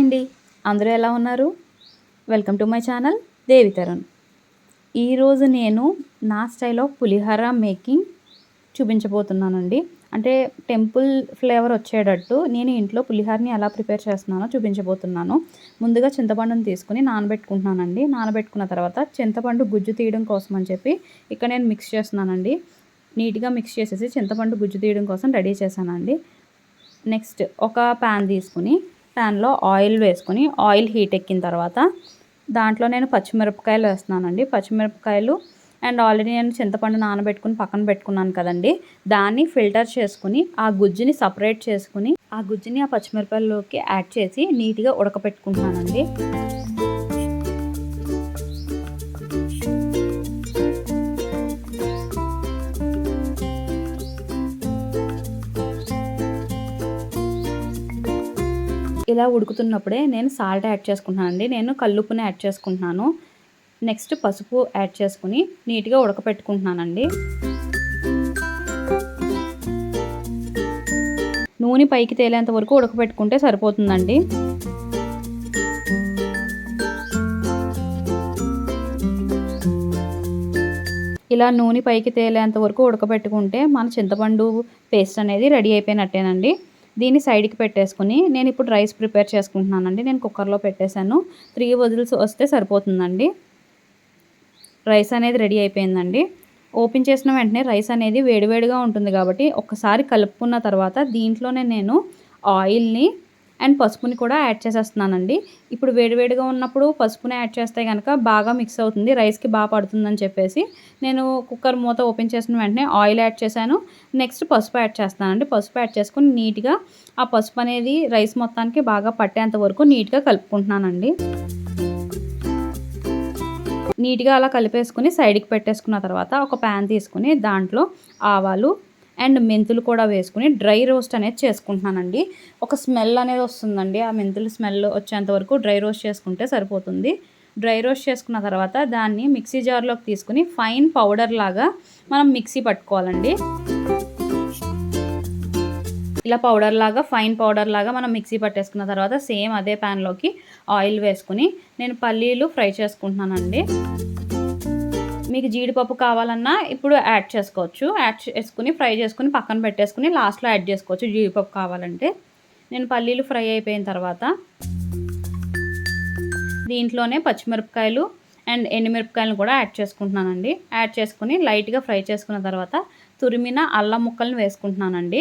Hi అండి అందరూ ఎలా ఉన్నారు? Welcome to my channel Devi Tarun ఈరోజు నేను నా స్టైల్ ఆఫ్ పులిహోర మేకింగ్ చూపించబోతున్నానండి. అంటే టెంపుల్ ఫ్లేవర్ వచ్చేటట్టు నేను ఇంట్లో పులిహోరని ఎలా ప్రిపేర్ చేస్తున్నానో చూపించబోతున్నాను. ముందుగా చింతపండుని తీసుకుని నానబెట్టుకుంటున్నానండి. నానబెట్టుకున్న తర్వాత చింతపండు గుజ్జు తీయడం కోసం అని చెప్పి ఇక్కడ నేను మిక్స్ చేస్తున్నానండి. నీట్గా మిక్స్ చేసేసి చింతపండు గుజ్జు తీయడం కోసం రెడీ చేశానండి. నెక్స్ట్ ఒక ప్యాన్ తీసుకుని ప్యాన్లో ఆయిల్ వేసుకుని ఆయిల్ హీట్ ఎక్కిన తర్వాత దాంట్లో నేను పచ్చిమిరపకాయలు వేస్తున్నానండి. పచ్చిమిరపకాయలు అండ్ ఆల్రెడీ నేను చింతపండు నానబెట్టుకుని పక్కన పెట్టుకున్నాను కదండి. దాన్ని ఫిల్టర్ చేసుకుని ఆ గుజ్జుని సపరేట్ చేసుకుని ఆ గుజ్జుని ఆ పచ్చిమిరపకాయల్లోకి యాడ్ చేసి నీట్గా ఉడకపెట్టుకుంటున్నానండి. ఇలా ఉడుకుతున్నప్పుడే నేను సాల్ట్ యాడ్ చేసుకుంటున్నాను అండి. నేను కల్లుప్పుని యాడ్ చేసుకుంటున్నాను. నెక్స్ట్ పసుపు యాడ్ చేసుకుని నీట్గా ఉడకపెట్టుకుంటున్నానండి నూనె పైకి తేలేంత వరకు ఉడకపెట్టుకుంటే సరిపోతుందండి. ఇలా నూనె పైకి తేలేంత వరకు ఉడకబెట్టుకుంటే మన చింతపండు పేస్ట్ అనేది రెడీ అయిపోయినట్టేనండి. దీన్ని సైడ్కి పెట్టేసుకుని నేను ఇప్పుడు రైస్ ప్రిపేర్ చేసుకుంటున్నానండి. నేను కుక్కర్లో పెట్టేశాను. త్రీ వదిల్స్ వస్తే సరిపోతుందండి. రైస్ అనేది రెడీ అయిపోయిందండి. ఓపెన్ చేసిన వెంటనే రైస్ అనేది వేడివేడిగా ఉంటుంది కాబట్టి ఒకసారి కలుపుకున్న తర్వాత దీంట్లోనే నేను ఆయిల్ని అండ్ పసుపుని కూడా యాడ్ చేసేస్తున్నానండి. ఇప్పుడు వేడివేడిగా ఉన్నప్పుడు పసుపుని యాడ్ చేస్తే కనుక బాగా మిక్స్ అవుతుంది రైస్కి బాగా పడుతుందని చెప్పేసి. నేను కుక్కర్ మూత ఓపెన్ చేసిన వెంటనే ఆయిల్ యాడ్ చేశాను. నెక్స్ట్ పసుపు యాడ్ చేస్తానండి పసుపు యాడ్ చేసుకుని నీట్గా ఆ పసుపు అనేది రైస్ మొత్తానికి బాగా పట్టేంత వరకు నీట్గా కలుపుకుంటున్నానండి. నీట్గా అలా కలిపేసుకుని సైడ్కి పెట్టేసుకున్న తర్వాత ఒక ప్యాన్ తీసుకుని దాంట్లో ఆవాలు అండ్ మెంతులు కూడా వేసుకుని డ్రై రోస్ట్ అనేది చేసుకుంటున్నానండి. ఒక స్మెల్ అనేది వస్తుందండి. ఆ మెంతులు స్మెల్ వచ్చేంత వరకు డ్రై రోస్ట్ చేసుకుంటే సరిపోతుంది. డ్రై రోస్ట్ చేసుకున్న తర్వాత దాన్ని మిక్సీ జార్లోకి తీసుకుని ఫైన్ పౌడర్ లాగా మనం మిక్సీ పట్టుకోవాలండి. ఇలా పౌడర్ లాగా ఫైన్ పౌడర్ లాగా మనం మిక్సీ పట్టేసుకున్న తర్వాత సేమ్ అదే ప్యాన్లోకి ఆయిల్ వేసుకుని నేను పల్లీలు ఫ్రై చేసుకుంటున్నానండి. మీకు జీడిపప్పు కావాలన్నా ఇప్పుడు యాడ్ చేసుకోవచ్చు. యాడ్ చేసుకుని ఫ్రై చేసుకుని పక్కన పెట్టేసుకుని లాస్ట్లో యాడ్ చేసుకోవచ్చు. జీడిపప్పు కావాలంటే నేను పల్లీలు ఫ్రై అయిపోయిన తర్వాత దీంట్లోనే పచ్చిమిరపకాయలు అండ్ ఎండుమిరపకాయలను కూడా యాడ్ చేసుకుంటున్నానండి. యాడ్ చేసుకుని లైట్గా ఫ్రై చేసుకున్న తర్వాత తురిమిన అల్లం ముక్కలను వేసుకుంటున్నానండి.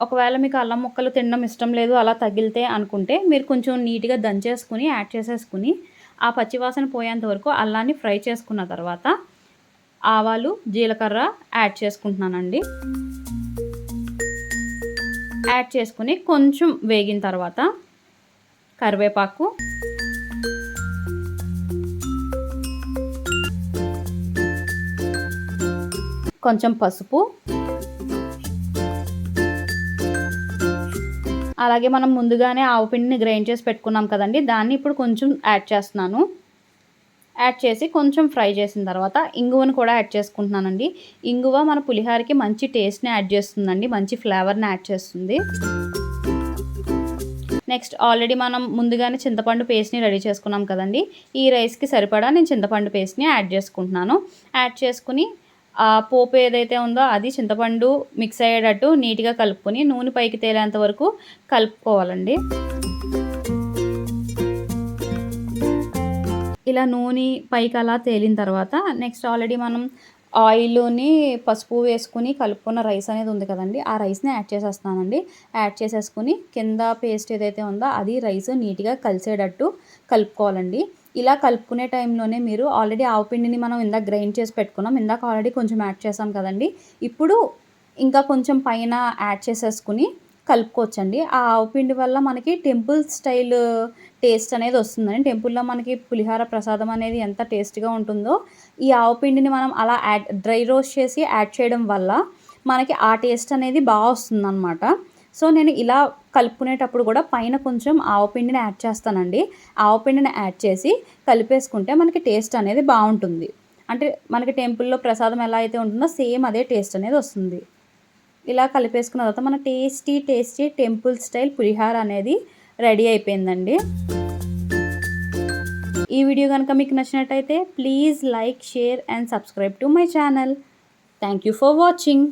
ఒకవేళ మీకు అల్లం ముక్కలు తినడం ఇష్టం లేదు అలా తగిలితే అనుకుంటే మీరు కొంచెం నీట్గా దంచేసుకుని యాడ్ చేసేసుకుని ఆ పచ్చివాసన పోయేంత వరకు అల్లాన్ని ఫ్రై చేసుకున్న తర్వాత ఆవాలు జీలకర్ర యాడ్ చేసుకుంటున్నానండి. యాడ్ చేసుకుని కొంచెం వేగిన తర్వాత కరివేపాకు కొంచెం పసుపు అలాగే మనం ముందుగానే ఆవు పిండిని గ్రైండ్ చేసి పెట్టుకున్నాం కదండి. దాన్ని ఇప్పుడు కొంచెం యాడ్ చేస్తున్నాను. యాడ్ చేసి కొంచెం ఫ్రై చేసిన తర్వాత ఇంగువను కూడా యాడ్ చేసుకుంటున్నానండి. ఇంగువ మన పులిహారకి మంచి టేస్ట్ని యాడ్ చేస్తుందండి. మంచి ఫ్లేవర్ని యాడ్ చేస్తుంది. నెక్స్ట్ ఆల్రెడీ మనం ముందుగానే చింతపండు పేస్ట్ని రెడీ చేసుకున్నాం కదండి. ఈ రైస్కి సరిపడా నేను చింతపండు పేస్ట్ని యాడ్ చేసుకుంటున్నాను. యాడ్ చేసుకుని ఆ పోపు ఏదైతే ఉందో అది చింతపండు మిక్స్ అయ్యేటట్టు నీట్గా కలుపుకొని నూనె పైకి తేలేంత వరకు కలుపుకోవాలండి. ఇలా నూనె పైకి అలా తేలిన తర్వాత నెక్స్ట్ ఆల్రెడీ మనం ఆయిల్ని పసుపు వేసుకుని కలుపుకున్న రైస్ అనేది ఉంది కదండి ఆ రైస్ని యాడ్ చేసేస్తానండి యాడ్ చేసేసుకుని కింద పేస్ట్ ఏదైతే ఉందో అది రైస్ నీట్గా కలిసేటట్టు కలుపుకోవాలండి. ఇలా కలుపుకునే టైంలోనే మీరు ఆల్రెడీ ఆవు పిండిని మనం ఇందాక గ్రైండ్ చేసి పెట్టుకున్నాం. ఇందాక ఆల్రెడీ కొంచెం యాడ్ చేసాం కదండి. ఇప్పుడు ఇంకా కొంచెం పైన యాడ్ చేసేసుకుని కలుపుకోవచ్చండి. ఆ ఆవు పిండి వల్ల మనకి టెంపుల్ స్టైల్ టేస్ట్ అనేది వస్తుందండి. టెంపుల్లో మనకి పులిహార ప్రసాదం అనేది ఎంత టేస్ట్గా ఉంటుందో ఈ ఆవు పిండిని మనం అలా యాడ్ డ్రై రోస్ట్ చేసి యాడ్ చేయడం వల్ల మనకి ఆ టేస్ట్ అనేది బాగా వస్తుందన్నమాట. సో నేను ఇలా కలుపుకునేటప్పుడు కూడా పైన కొంచెం ఆవపిండిని యాడ్ చేస్తానండి. ఆవపిండిని యాడ్ చేసి కలిపేసుకుంటే మనకి టేస్ట్ అనేది బాగుంటుంది. అంటే మనకి టెంపుల్లో ప్రసాదం ఎలా అయితే ఉంటుందో సేమ్ అదే టేస్ట్ అనేది వస్తుంది. ఇలా కలిపేసుకున్న తర్వాత మన టేస్టీ టేస్టీ టెంపుల్ స్టైల్ పులిహార అనేది రెడీ అయిపోయిందండి. ఈ వీడియో కనుక మీకు నచ్చినట్టయితే please like share and subscribe to my channel. Thank you for watching.